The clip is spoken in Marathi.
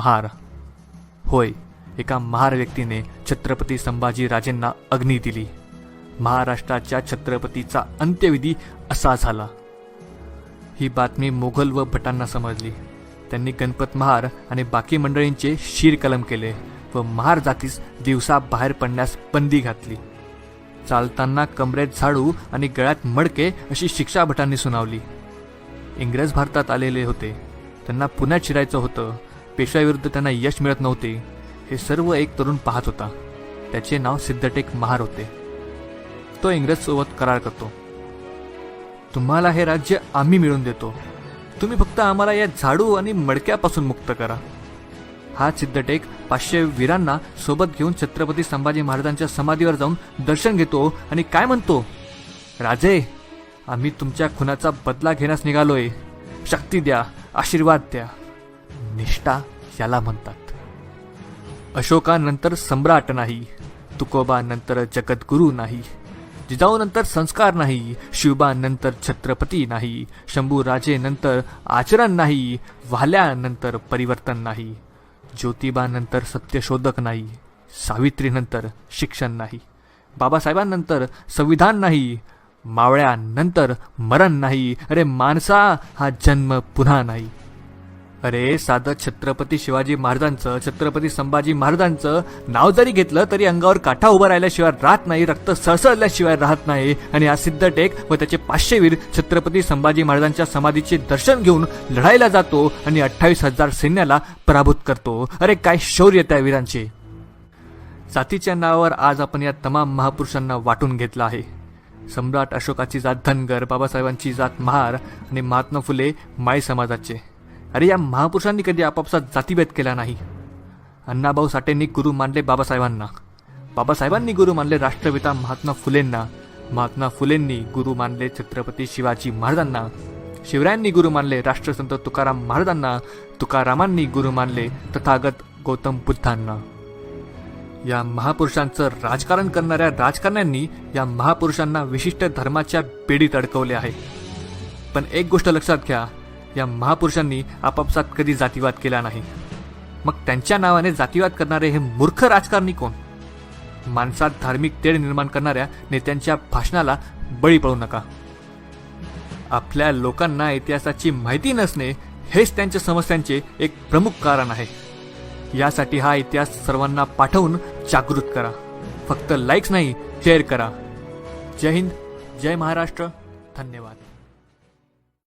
महार. होय एका महार व्यक्तीने छत्रपती संभाजी राजेंना अग्नी दिली. महाराष्ट्राच्या छत्रपतीचा अंत्यविधी असा झाला. ही बातमी मोगल व भटांना समजली. त्यांनी गणपत महार आणि बाकी मंडळींचे शीर कलम केले व महार जातीस दिवसा बाहेर पडण्यास बंदी घातली. चालताना कमरेत झाडू आणि गळ्यात मडके अशी शिक्षा भटांनी सुनावली. इंग्रज भारतात आलेले होते. त्यांना पुण्यात शिरायचं होतं. पेशव्याविरुद्ध त्यांना यश मिळत नव्हते. हे सर्व एक तरुण पाहत होता. त्याचे नाव सिद्धटेक महार होते. तो इंग्रजसोबत करार करतो. तुम्हाला हे राज्य आम्ही मिळवून देतो. तुम्ही फक्त आम्हाला या झाडू आणि मडक्यापासून मुक्त करा. हा सिद्धटेक पाचशे वीरांना सोबत घेऊन छत्रपती संभाजी महाराजांच्या समाधीवर जाऊन दर्शन घेतो आणि काय म्हणतो? राजे आम्ही तुमच्या खुनाचा बदला घेण्यास निघालोय. शक्ती द्या आशीर्वाद द्या. निष्ठा याला म्हणतात अशोकानंतर सम्राट नाही तुकोबानंतर जगद्गुरू नाही जिजाऊनंतर संस्कार नाही शिवबानंतर छत्रपती नाही शंभूराजेनंतर आचरण नाही वाल्यानंतर परिवर्तन नाही ज्योतिबानंतर सत्यशोधक नाही सावित्रीनंतर शिक्षण नाही बाबासाहेबांनंतर संविधान नाही मावळ्यानंतर मरण नाही अरे माणसा हा जन्म पुन्हा नाही. अरे साधं छत्रपती शिवाजी महाराजांचं छत्रपती संभाजी महाराजांचं नाव जरी घेतलं तरी अंगावर काठा उभा राहिल्याशिवाय राहत नाही रक्त सळसळल्याशिवाय राहत नाही. आणि हा सिद्धटेक व त्याचे पाचशे वीर छत्रपती संभाजी महाराजांच्या समाधीचे दर्शन घेऊन लढायला जातो आणि अठ्ठावीस हजार सैन्याला पराभूत करतो. अरे काय शौर्य त्या वीरांचे. जातीच्या नावावर आज आपण या तमाम महापुरुषांना वाटून घेतलं आहे. सम्राट अशोकाची जात धनगर बाबासाहेबांची जात महार आणि महात्मा फुले माई समाजाचे. अरे या महापुरुषांनी कधी आपापसात जातीभेद केला नाही. अण्णाभाऊ साठेंनी गुरु मानले बाबासाहेबांना. बाबासाहेबांनी गुरु मानले राष्ट्रपिता महात्मा फुलेंना. महात्मा फुलेंनी गुरु मानले छत्रपती शिवाजी महाराजांना. शिवरायांनी गुरु मानले राष्ट्रसंत तुकाराम महाराजांना. तुकारामांनी गुरु मानले तथागत गौतम बुद्धांना. या महापुरुषांचं राजकारण करणाऱ्या राजकारण्यांनी या महापुरुषांना विशिष्ट धर्माच्या बेडीत अडकवले आहे. पण एक गोष्ट लक्षात घ्या. या महापुरुषांनी आपापसात कधी जातीवाद केला नाही. मग त्यांच्या नावाने जातीवाद करणारे हे मूर्ख राजकारणी कोण? माणसात धार्मिक तेढ निर्माण करणाऱ्या नेत्यांच्या भाषणाला बळी पडू नका. आपल्या लोकांना इतिहासाची माहिती नसणे हेच त्यांच्या समस्यांचे एक प्रमुख कारण आहे. यासाठी हा इतिहास सर्वांना पाठवून जागृत करा. फक्त लाईक्स नाही शेअर करा. जय हिंद जय महाराष्ट्र. धन्यवाद.